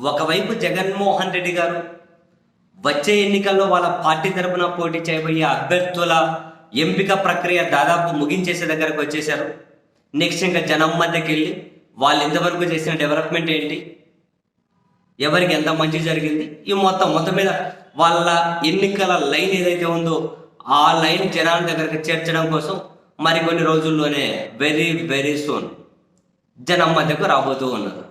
ఒకవైపు జగన్మోహన్ రెడ్డి గారు వచ్చే ఎన్నికల్లో వాళ్ళ పార్టీ తరపున పోటీ చేయబోయే అభ్యర్థుల ఎంపిక ప్రక్రియ దాదాపు ముగించేసే దగ్గరకు వచ్చేసారు నెక్స్ట్ ఇంకా జనం మధ్యకి వెళ్ళి వాళ్ళు ఇంతవరకు చేసిన డెవలప్మెంట్ ఏంటి? ఎవరికి ఎంత మంచి జరిగింది? ఈ మొత్తం మొత్తం మీద వాళ్ళ ఎన్నికల లైన్ ఏదైతే ఉందో ఆ లైన్ జనాల దగ్గరికి చేర్చడం కోసం మరికొన్ని రోజుల్లోనే వెరీ వెరీ సూన్ జనం మధ్యకు రాబోతూ ఉన్నారు.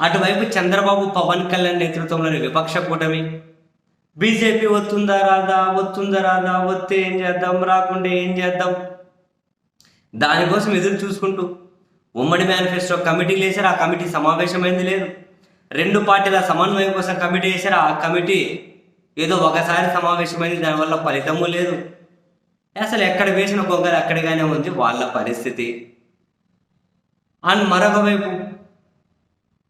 అటువైపు చంద్రబాబు పవన్ కళ్యాణ్ నేతృత్వంలోని విపక్ష కూటమి. బీజేపీ వస్తుందా రాదా? వస్తుందా రాదా? వస్తే ఏం చేద్దాం? రాకుండా ఏం చేద్దాం? దానికోసం ఎదురు చూసుకుంటూ ఉమ్మడి మేనిఫెస్టో కమిటీ వేశారు. ఆ కమిటీ సమావేశమైంది లేదు. రెండు పార్టీల సమన్వయం కోసం కమిటీ వేశారు. ఆ కమిటీ ఏదో ఒకసారి సమావేశమైంది. దానివల్ల ఫలితము లేదు. అసలు ఎక్కడ వేసిన గొంగలు అక్కడిగానే ఉంది వాళ్ళ పరిస్థితి. అండ్ మరొక వైపు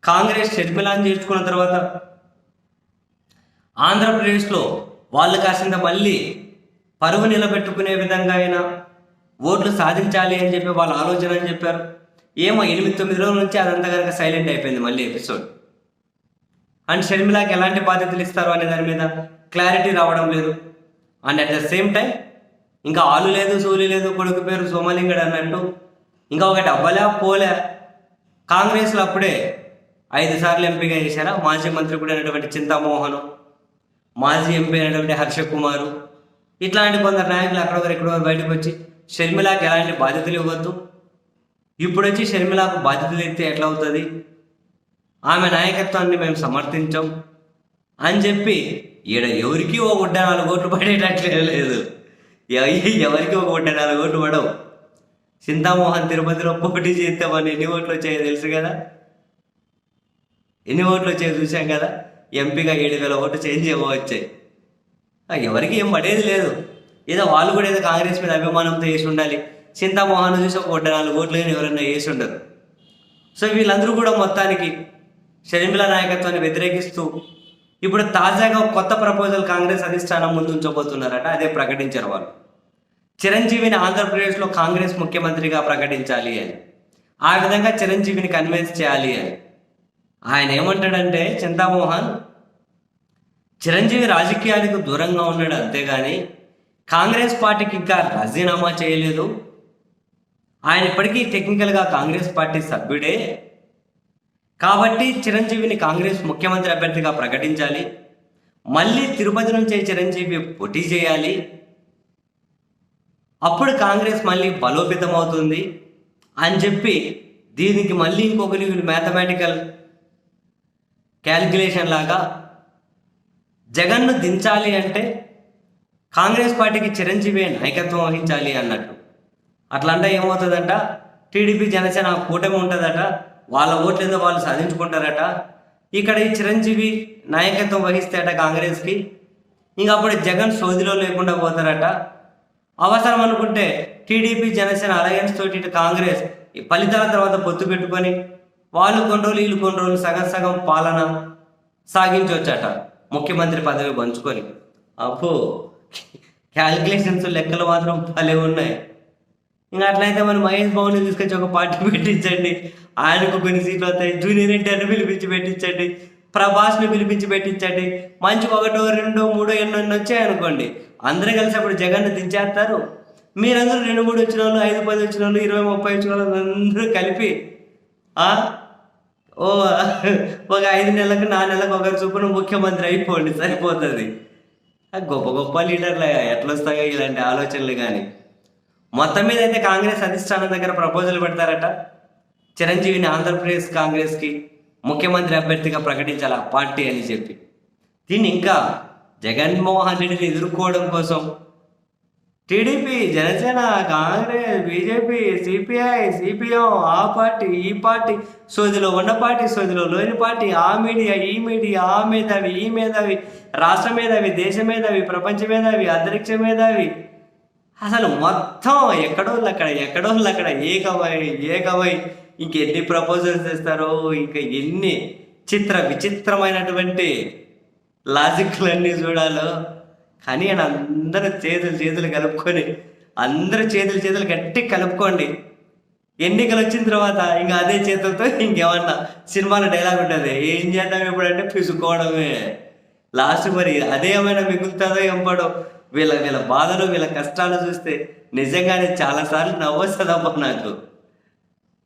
కాంగ్రెస్ షర్మిలాన్ చేర్చుకున్న తర్వాత ఆంధ్రప్రదేశ్లో వాళ్ళు కాసింత మళ్ళీ పరువు నిలబెట్టుకునే విధంగా అయినా ఓట్లు సాధించాలి అని చెప్పి వాళ్ళ ఆలోచన అని చెప్పారు. ఏమో ఎనిమిది తొమ్మిది రోజుల నుంచి అదంతా కనుక సైలెంట్ అయిపోయింది మళ్ళీ ఎపిసోడ్ అండ్ షర్మిలాకి ఎలాంటి బాధ్యతలు ఇస్తారు అనే దాని మీద క్లారిటీ రావడం లేదు. And at the same time ఇంకా ఆలు లేదు సూలి లేదు కొడుకు పేరు సోమలింగడు అన్నట్టు ఇంకా ఒకటి అవ్వలే పోలే? కాంగ్రెస్లో అప్పుడే ఐదు సార్లు ఎంపీగా చేశారా? మాజీ మంత్రి కూడా అయినటువంటి చింతామోహన్ మాజీ ఎంపీ అయినటువంటి హర్ష కుమారు ఇట్లాంటి కొందరు నాయకులు అక్కడొకరు ఇక్కడ బయటకు వచ్చి షర్మిలాకి ఎలాంటి బాధ్యతలు ఇవ్వద్దు. ఇప్పుడు వచ్చి షర్మిలాకు బాధ్యతలు ఇస్తే ఎట్లా అవుతుంది? ఆమె నాయకత్వాన్ని మేము సమర్థించాం అని చెప్పి ఈడ ఎవరికి ఒక గుడ్డ నాలుగు ఓట్లు పడేటట్లే లేదు. ఎవరికి ఒక గుడ్డ నాలుగు ఓట్లు పడవు. చింతామోహన్ తిరుపతిలో పోటీ చేస్తే మన ఎన్ని ఓట్లు వచ్చాయో తెలుసు కదా? ఎన్ని ఓట్లు వచ్చాయి చూసాం కదా. ఎంపీగా ఏడు వేల ఓట్లు చేంజ్ ఏమో వచ్చాయి. ఎవరికి ఏం పడేది లేదు. ఏదో వాళ్ళు కూడా ఏదో కాంగ్రెస్ మీద అభిమానంతో వేసి ఉండాలి. చింతామోహన్ చూసి ఒక నాలుగు ఓట్లు ఎవరైనా వేసి ఉండరు. సో వీళ్ళందరూ కూడా మొత్తానికి షర్మిల నాయకత్వాన్ని వ్యతిరేకిస్తూ ఇప్పుడు తాజాగా కొత్త ప్రపోజల్ కాంగ్రెస్ అధిష్టానం ముందు ఉంచబోతున్నారట. అదే ప్రకటించారు వాళ్ళు. చిరంజీవిని ఆంధ్రప్రదేశ్లో కాంగ్రెస్ ముఖ్యమంత్రిగా ప్రకటించాలి అని. ఆ విధంగా చిరంజీవిని కన్విన్స్ చేయాలి అని. ఆయన ఏమంటాడంటే చింతామోహన్ చిరంజీవి రాజకీయాలకు దూరంగా ఉన్నాడు అంతేగాని కాంగ్రెస్ పార్టీకి ఇంకా రాజీనామా చేయలేదు. ఆయన ఇప్పటికీ టెక్నికల్గా కాంగ్రెస్ పార్టీ సభ్యుడే. కాబట్టి చిరంజీవిని కాంగ్రెస్ ముఖ్యమంత్రి అభ్యర్థిగా ప్రకటించాలి. మళ్ళీ తిరుపతి నుంచే చిరంజీవి పోటీ చేయాలి. అప్పుడు కాంగ్రెస్ మళ్ళీ బలోపేతం అవుతుంది అని చెప్పి దీనికి మళ్ళీ ఇంకొకరి మ్యాథమెటికల్ క్యాలిక్యులేషన్ లాగా జగన్ను దించాలి అంటే కాంగ్రెస్ పార్టీకి చిరంజీవి నాయకత్వం వహించాలి అన్నట్టు. అట్లా అంటే ఏమవుతుందంట? టీడీపీ జనసేన కూటమి ఉంటుందట వాళ్ళ ఓట్లు ఏదో వాళ్ళు సాధించుకుంటారట. ఇక్కడ ఈ చిరంజీవి నాయకత్వం వహిస్తే అట కాంగ్రెస్కి. ఇంక అప్పుడు జగన్ సోదిలో లేకుండా పోతారట. అవసరం అనుకుంటే టీడీపీ జనసేన అలయన్స్ తోటి ఇటు కాంగ్రెస్ ఈ ఫలితాల తర్వాత పొత్తు పెట్టుకొని వాళ్ళు కొన్ని రోజులు వీళ్ళు కొన్ని రోజులు సగం సగం పాలన సాగించవచ్చట ముఖ్యమంత్రి పదవి పంచుకొని. అప్పు క్యాలిక్యులేషన్స్ లెక్కలు మాత్రం భలే ఉన్నాయి. ఇంకా అట్లయితే మనం మహేష్ బాబుని తీసుకొచ్చి ఒక పార్టీ పెట్టించండి. ఆయనకు కొన్ని సీట్లు వస్తాయి. జూనియర్ ఎన్టీఆర్ని పిలిపించి పెట్టించండి. ప్రభాస్ని పిలిపించి పెట్టించండి. మంచి ఒకటో రెండో మూడో ఎన్నో ఎన్నో వచ్చాయనుకోండి అందరూ కలిసి అప్పుడు జగన్ దించేస్తారు. మీరందరూ రెండు మూడు వచ్చిన వాళ్ళు ఐదు పది వచ్చిన వాళ్ళు ఇరవై ముప్పై వచ్చిన వాళ్ళు అందరూ కలిపి ఆ, ఓ ఒక ఐదు నెలలకు నా నెలకు ఒకరి చొప్పున ముఖ్యమంత్రి అయిపోండి సరిపోతుంది. గొప్ప గొప్ప లీడర్లు ఎట్లా వస్తాయో ఇలాంటి ఆలోచనలు కానీ మొత్తం మీద అయితే కాంగ్రెస్ అధిష్టానం దగ్గర ప్రపోజల్ పెడతారట. చిరంజీవిని ఆంధ్రప్రదేశ్ కాంగ్రెస్కి ముఖ్యమంత్రి అభ్యర్థిగా ప్రకటించాలి ఆ పార్టీ అని చెప్పి. దీన్ని ఇంకా జగన్మోహన్ రెడ్డిని ఎదుర్కోవడం కోసం TDP Janasena Congress BJP CPI CPM ఆ పార్టీ ఈ పార్టీ సోదిలో ఉన్న పార్టీ సోదిలో లేని పార్టీ ఆ మీడియా ఈ మీడియా ఆ మేధావి ఈ మేధావి రాష్ట్ర మేధావి దేశ మేధావి ప్రపంచ మేధావి అంతరిక్ష మేధావి. అసలు మొత్తం ఎక్కడోళ్ళు అక్కడ ఎక్కడోళ్ళు అక్కడ ఏకమై ఏకమై ఇంకెన్ని ప్రపోజల్స్ ఇస్తారో ఇంకా ఎన్ని చిత్ర విచిత్రమైనటువంటి లాజిక్లన్నీ చూడాలో. కానీ ఆయన అందరూ చేతులు చేతులు కలుపుకొని అందరూ చేతులు చేతులు గట్టి కలుపుకోండి. ఎన్నికలు వచ్చిన తర్వాత ఇంకా అదే చేతులతో ఇంకేమన్నా సినిమాలో డైలాగ్ ఉంటుంది. ఏం చేద్దాం ఎప్పుడంటే పిసుకోవడమే. లాస్ట్ మరి అదే ఏమైనా మిగులుతుందో ఎంపడో వీళ్ళ వీళ్ళ బాధలు వీళ్ళ కష్టాలు చూస్తే నిజంగానే చాలాసార్లు నవ్వొస్తుందమ్మా నాకు.